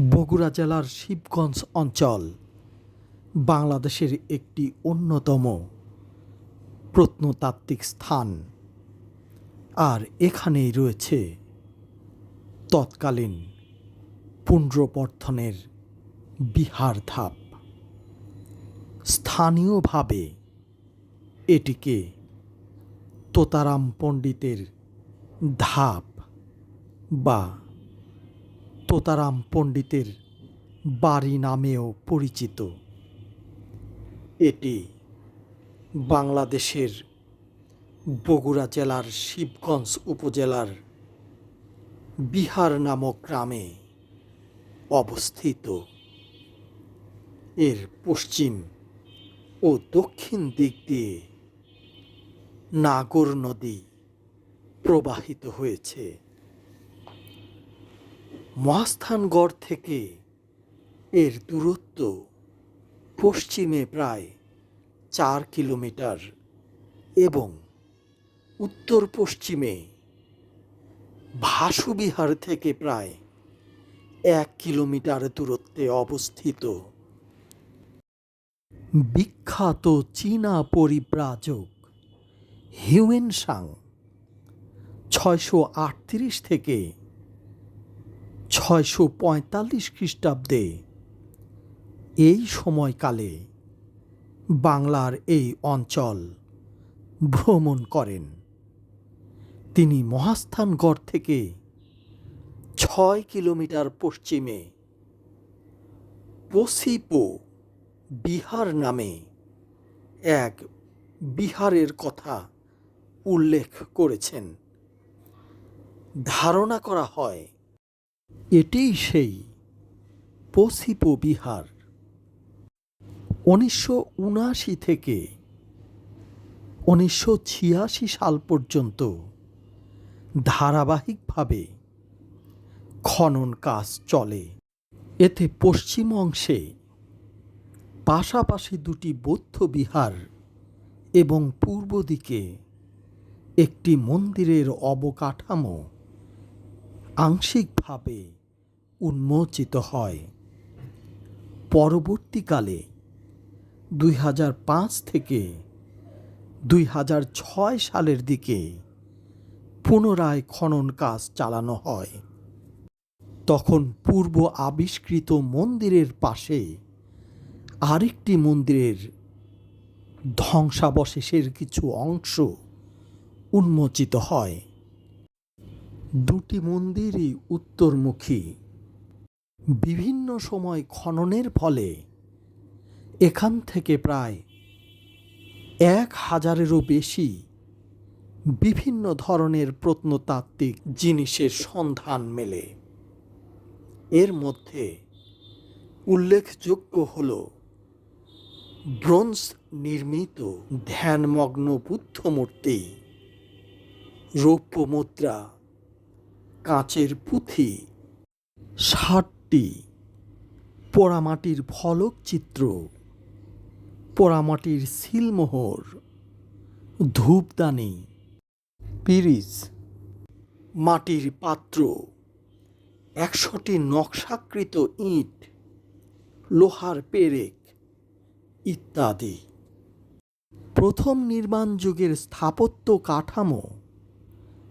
বগুড়া জেলার শিবগঞ্জ অঞ্চল, বাংলাদেশের একটি অন্যতম প্রত্নতাত্ত্বিক স্থান। আর এখানেই রয়েছে তৎকালীন পুণ্ড্রবর্ধনের বিহার ধাপ। স্থানীয়ভাবে এটিকে তোতারাম পণ্ডিতের ধাপ বা তোতারাম পণ্ডিতের বাড়ি নামেও পরিচিত। এটি বাংলাদেশের বগুড়া জেলার শিবগঞ্জ উপজেলার বিহার নামক গ্রামে অবস্থিত। এর পশ্চিম ও দক্ষিণ দিক দিয়ে নাগর নদী প্রবাহিত হয়েছে। মহাস্থানগড় থেকে এর দূরত্ব পশ্চিমে প্রায় চার কিলোমিটার এবং উত্তর পশ্চিমে ভাসুবিহার থেকে প্রায় এক কিলোমিটার দূরত্বে অবস্থিত। বিখ্যাত চীনা পরিব্রাজক হিউয়েন সাং ছয়শো আটত্রিশ থেকে ছয়শো পঁয়তাল্লিশ খ্রিস্টাব্দে এই সময়কালে বাংলার এই অঞ্চল ভ্রমণ করেন। তিনি মহাস্থানগড় থেকে ছয় কিলোমিটার পশ্চিমে পসিপো, বিহার নামে এক বিহারের কথা উল্লেখ করেছেন। ধারণা করা হয় এটিই সেই পসিপো বিহার। উনিশশো উনআশি থেকে উনিশশো ছিয়াশি সাল পর্যন্ত ধারাবাহিকভাবে খনন কাজ চলে। এতে পশ্চিম অংশে পাশাপাশি দুটি বৌদ্ধ বিহার এবং পূর্ব দিকে একটি মন্দিরের অবকাঠামো আংশিকভাবে উন্মোচিত হয়। পরবর্তীকালে দুই হাজার পাঁচ থেকে দুই হাজার ছয় সালের দিকে পুনরায় খনন কাজ চালানো হয়। তখন পূর্ব আবিষ্কৃত মন্দিরের পাশে আরেকটি মন্দিরের ধ্বংসাবশেষের কিছু অংশ উন্মোচিত হয়। দুটি মন্দিরই উত্তরমুখী। বিভিন্ন সময় খননের ফলে এখান থেকে প্রায় এক হাজারেরও বেশি বিভিন্ন ধরনের প্রত্নতাত্ত্বিক জিনিসের সন্ধান মেলে। এর মধ্যে উল্লেখযোগ্য হল ব্রোঞ্জ নির্মিত ধ্যানমগ্ন বুদ্ধ মূর্তি রৌপ্য মুদ্রা কাঁচের পুঁথি, ষাটটি, পোড়ামাটির ফলক চিত্র, পোড়ামাটির সিলমোহর, ধূপদানি পিরিজ মাটির পাত্র, একশোটি নকশাকৃত ইট, লোহার পেরেক ইত্যাদি। প্রথম নির্মাণ যুগের স্থাপত্য কাঠামো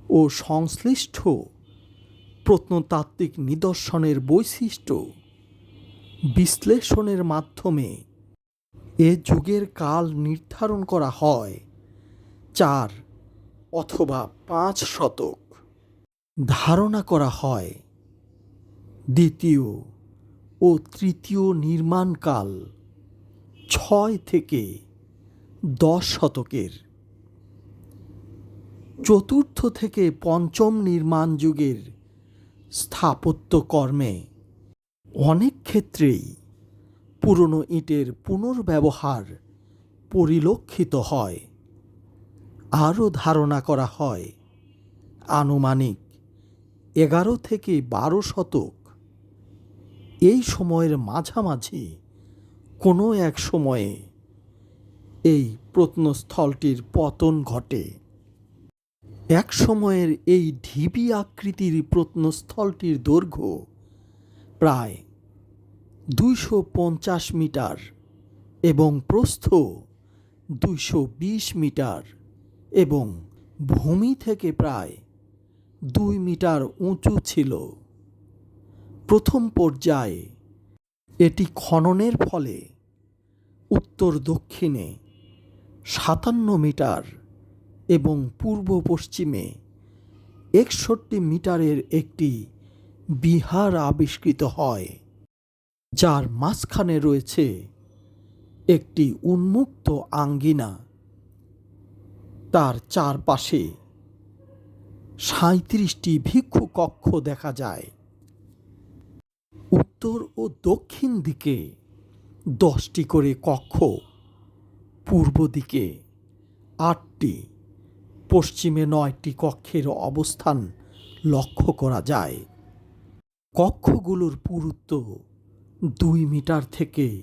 ও সংশ্লিষ্ট প্রত্নতাত্ত্বিক নিদর্শনের বৈশিষ্ট্য বিশ্লেষণের মাধ্যমে এ যুগের কাল নির্ধারণ করা হয়। চার অথবা পাঁচ শতক। ধারণা করা হয়। দ্বিতীয় ও তৃতীয় নির্মাণকাল ছয় থেকে দশ শতকের। চতুর্থ থেকে পঞ্চম নির্মাণ যুগের স্থাপত্য কর্মে অনেক ক্ষেত্রেই পুরনো ইটের পুনর্ব্যবহার পরিলক্ষিত হয়। আরও ধারণা করা হয়, আনুমানিক এগারো থেকে বারো শতক। এই সময়ের মাঝামাঝি কোনো এক সময়ে এই প্রত্নস্থলটির পতন ঘটে। এক সময়ের এই ঢিবি আকৃতির প্রত্নস্থলটির দৈর্ঘ্য প্রায় দুইশো পঞ্চাশ মিটার এবং প্রস্থ দুইশো বিশ মিটার এবং ভূমি থেকে প্রায় দুই মিটার উঁচু ছিল। প্রথম পর্যায়ে এটি খননের ফলে উত্তর দক্ষিণে সাতান্ন মিটার এবং পূর্ব পশ্চিমে একষট্টি মিটারের একটি বিহার আবিষ্কৃত হয়, যার মাঝখানে রয়েছে একটি উন্মুক্ত আঙ্গিনা। তার চারপাশে সাঁত্রিশটি ভিক্ষু কক্ষ দেখা যায়। উত্তর ও দক্ষিণ দিকে দশটি করে কক্ষ, পূর্ব দিকে আটটি পশ্চিমে নয়টি কক্ষের অবস্থান লক্ষ্য করা যায়। কক্ষগুলোর পুরুত্ব দুই মিটার থেকে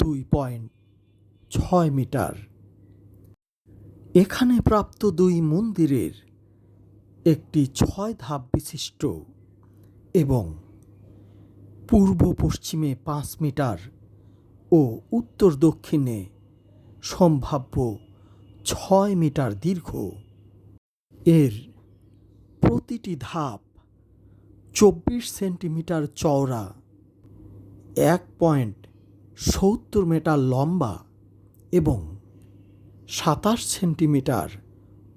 দুই পয়েন্ট ছয় মিটার। এখানে প্রাপ্ত দুই মন্দিরের একটি ছয় ধাপ বিশিষ্ট এবং পূর্ব পশ্চিমে পাঁচ মিটার ও উত্তর দক্ষিণে সম্ভাব্য ছয় মিটার দীর্ঘ। এর প্রতিটি ধাপ চব্বিশ সেন্টিমিটার চওড়া, এক পয়েন্ট সত্তর মিটার লম্বা এবং সাতাশ সেন্টিমিটার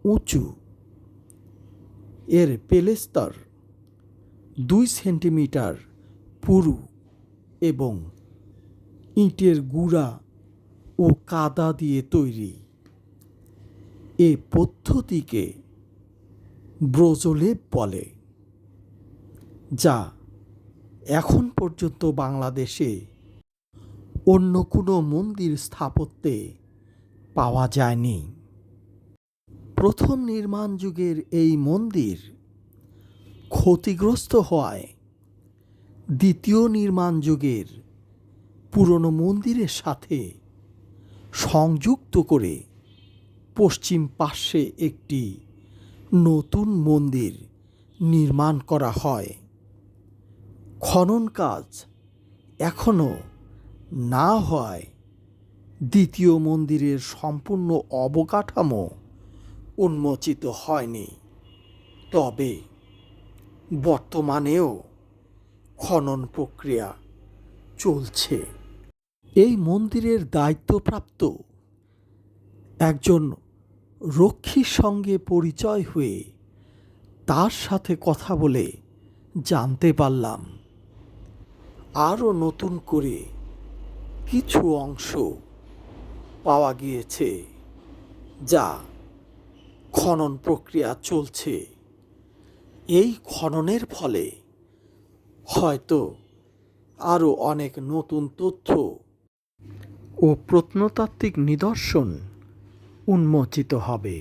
উঁচু। এর পেলেস্তর দুই সেন্টিমিটার পুরু এবং ইটের গুঁড়া ও কাদা দিয়ে তৈরি। এ পদ্ধতিকে ব্রজলেপ বলে, যা এখন পর্যন্ত বাংলাদেশে অন্য কোনো মন্দির স্থাপত্যে পাওয়া যায়নি। প্রথম নির্মাণ যুগের এই মন্দির ক্ষতিগ্রস্ত হওয়ায় দ্বিতীয় নির্মাণ যুগের পুরনো মন্দিরের সাথে সংযুক্ত করে পশ্চিম পার্শ্বে একটি নতুন মন্দির নির্মাণ করা হয়। খনন কাজ এখনও না হয় দ্বিতীয় মন্দিরের সম্পূর্ণ অবকাঠামো উন্মোচিত হয়নি। তবে বর্তমানেও খনন প্রক্রিয়া চলছে। এই মন্দিরের দায়িত্বপ্রাপ্ত একজন রক্ষীর সঙ্গে পরিচয় হয়ে তার সাথে কথা বলে জানতে পারলাম। আরও নতুন করে কিছু অংশ পাওয়া গিয়েছে যা খনন প্রক্রিয়া চলছে। এই খননের ফলে হয়তো আরও অনেক নতুন তথ্য ও প্রত্নতাত্ত্বিক নিদর্শন উন্মোচিত হবে।